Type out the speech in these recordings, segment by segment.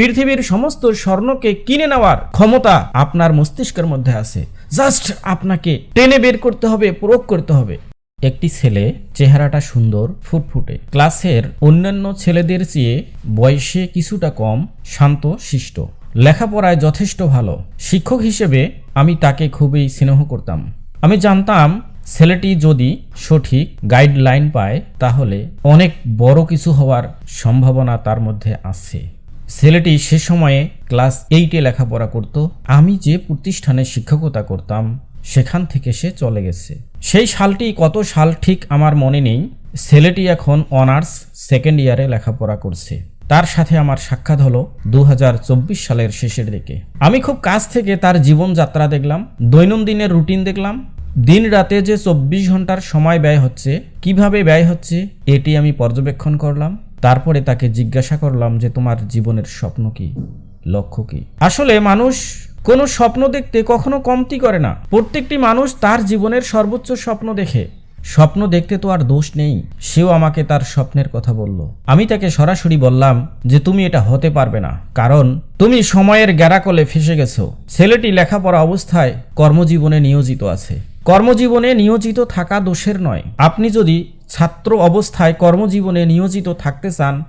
পৃথিবীর সমস্ত স্বর্ণকে কিনে নেওয়ার ক্ষমতা আপনার মস্তিষ্কের মধ্যে আছে। জাস্ট আপনাকে টেনে বের করতে হবে, প্রয়োগ করতে হবে। একটি ছেলে চেহারাটা সুন্দর, ফুটফুটে। ক্লাসের অন্যান্য ছেলেদের চেয়ে বয়সে কিছুটা কম, শান্ত, শিষ্ট। লেখাপড়ায় যথেষ্ট ভালো। শিক্ষক হিসেবে আমি তাকে খুবই স্নেহ করতাম। আমি জানতাম, ছেলেটি যদি সঠিক গাইডলাইন পায়, তাহলে অনেক বড় কিছু হওয়ার সম্ভাবনা তার মধ্যে আছে। ছেলেটি সে সময়ে ক্লাস এইটে লেখাপড়া করত। আমি যে প্রতিষ্ঠানে শিক্ষকতা করতাম, সেখান থেকে সে চলে গেছে। সেই সালটি কত সাল ঠিক আমার মনে নেই। ছেলেটি এখন অনার্স সেকেন্ড ইয়ারে লেখাপড়া করছে। তার সাথে আমার সাক্ষাৎ হলো দু হাজার চব্বিশ সালের শেষের দিকে। আমি খুব কাছ থেকে তার জীবনযাত্রা দেখলাম, দৈনন্দিনের রুটিন দেখলাম। দিন রাতে যে চব্বিশ ঘণ্টার সময় ব্যয় হচ্ছে, কীভাবে ব্যয় হচ্ছে, এটি আমি পর্যবেক্ষণ করলাম। তারপরে তাকে জিজ্ঞাসা করলাম যে, তোমার জীবনের স্বপ্ন কি? লক্ষ্য কি? আসলে মানুষ কোনো স্বপ্ন দেখতে কখনো কমতি করে না। প্রত্যেকটি মানুষ তার জীবনের সর্বোচ্চ স্বপ্ন দেখে। স্বপ্ন দেখতে তো আর দোষ নেই। সেও আমাকে তার স্বপ্নের কথা বলল। আমি তাকে সরাসরি বললাম যে, তুমি এটা হতে পারবে না। কারণ তুমি সময়ের গ্যারাকলে ফেসে গেছো। ছেলেটি লেখাপড়া অবস্থায় কর্মজীবনে নিয়োজিত আছে। কর্মজীবনে নিয়োজিত থাকা দোষের নয়। আপনি যদি ছাত্র অবস্থায় কর্মজীবনে নিয়োজিত থাকতে চান,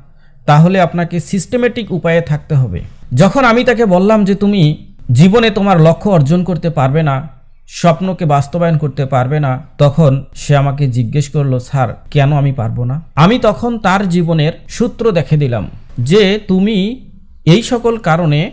তাহলে আপনাকে সিস্টেমেটিক উপায়ে থাকতে হবে। যখন আমি তাকে বললাম যে তুমি জীবনে তোমার লক্ষ্য অর্জন করতে পারবে না, স্বপ্নকে বাস্তবায়ন করতে পারবে না, তখন সে আমাকে জিজ্ঞেস করল, স্যার, কেন আমি পারব না? আমি তখন তার জীবনের সূত্র দেখে দিলাম যে তুমি এই সকল কারণে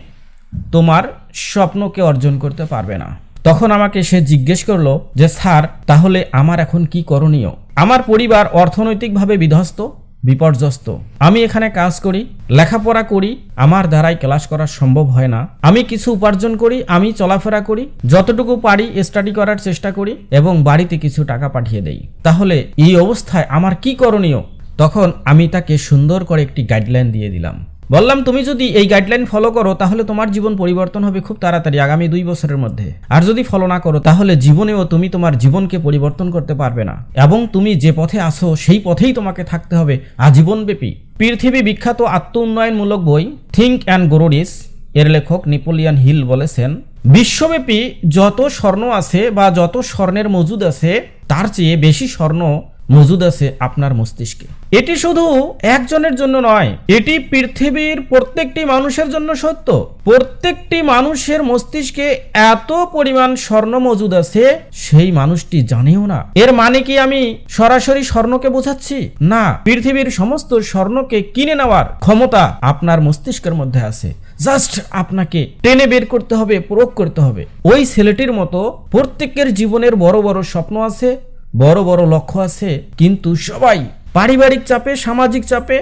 তোমার স্বপ্নকে অর্জন করতে পারবে না। তখন আমাকে সে জিজ্ঞেস করল যে, স্যার, তাহলে আমার এখন কি করণীয়? আমার পরিবার অর্থনৈতিকভাবে বিধ্বস্ত, বিপর্যস্ত। আমি এখানে কাজ করি, লেখাপড়া করি, আমার দ্বারাই ক্লাস করা সম্ভব হয় না। আমি কিছু উপার্জন করি, আমি চলাফেরা করি, যতটুকু পারি স্টাডি করার চেষ্টা করি এবং বাড়িতে কিছু টাকা পাঠিয়ে দেই। তাহলে এই অবস্থায় আমার কি করণীয়? তখন আমি তাকে সুন্দর করে একটি গাইডলাইন দিয়ে দিলাম। বললাম, তুমি যদি এই গাইডলাইন ফলো করো, তাহলে তোমার জীবন পরিবর্তন হবে খুব তাড়াতাড়ি আগামী দুই বছরের মধ্যে। আর যদি ফলো না করো, তাহলে জীবনেও তুমি তোমার জীবনকে পরিবর্তন করতে পারবে না। এবং তুমি যে পথে আসো সেই পথেই তোমাকে থাকতে হবে আজীবনব্যাপী। পৃথিবী বিখ্যাত আত্ম উন্নয়নমূলক বই থিঙ্ক অ্যান্ড গ্রোরিস এর লেখক নেপোলিয়ান হিল বলেছেন, বিশ্বব্যাপী যত স্বর্ণ আছে বা যত স্বর্ণের মজুদ আছে, তার চেয়ে বেশি স্বর্ণ মজুদ আছে আপনার মস্তিষ্কে। এটি শুধু একজনের জন্য নয়, এটি পৃথিবীর প্রত্যেকটি মানুষের জন্য সত্য। প্রত্যেকটি মানুষের মস্তিষ্কে এত পরিমাণ স্বর্ণ মজুদ আছে, সেই মানুষটি জানেও না। এর মানে কি আমি সরাসরি স্বর্ণকে বোঝাচ্ছি? না, পৃথিবীর সমস্ত স্বর্ণকে কিনে নেওয়ার ক্ষমতা আপনার মস্তিষ্কের মধ্যে আছে। জাস্ট আপনাকে টেনে বের করতে হবে, প্রয়োগ করতে হবে। ওই ছেলেটির মতো প্রত্যেকের জীবনের বড় বড় স্বপ্ন আছে বড় বড় লক্ষ্য আছে, কিন্তু সবাই পারিবারিক চাপে, সামাজিক চাপে,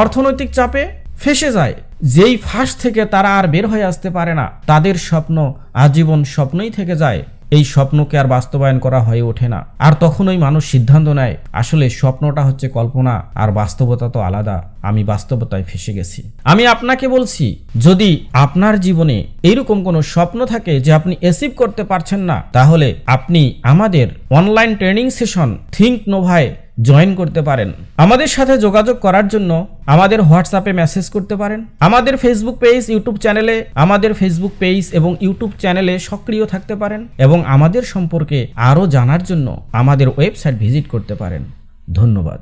অর্থনৈতিক চাপে ফেসে যায়। যেই ফাঁস থেকে তারা আর বের হয়ে আসতে পারে না, তাদের স্বপ্ন আজীবন স্বপ্নই থেকে যায়। এই স্বপ্নকে আর বাস্তবায়ন করা হয়ে ওঠে না। আর তখন ওই মানুষ সিদ্ধান্ত নেয়, আসলে স্বপ্নটা হচ্ছে কল্পনা, আর বাস্তবতা তো আলাদা। আমি বাস্তবতায় ফেসে গেছি। আমি আপনাকে বলছি, যদি আপনার জীবনে এইরকম কোনো স্বপ্ন থাকে যে আপনি অ্যাচিভ করতে পারছেন না, তাহলে আপনি আমাদের অনলাইন ট্রেনিং সেশন থিঙ্ক নোভায় জয়েন করতে পারেন। আমাদের সাথে যোগাযোগ করার জন্য আমাদের হোয়াটসঅ্যাপে মেসেজ করতে পারেন। আমাদের ফেসবুক পেজ ইউটিউব চ্যানেলে আমাদের ফেসবুক পেজ এবং ইউটিউব চ্যানেলে সক্রিয় থাকতে পারেন এবং আমাদের সম্পর্কে আরও জানার জন্য আমাদের ওয়েবসাইট ভিজিট করতে পারেন। ধন্যবাদ।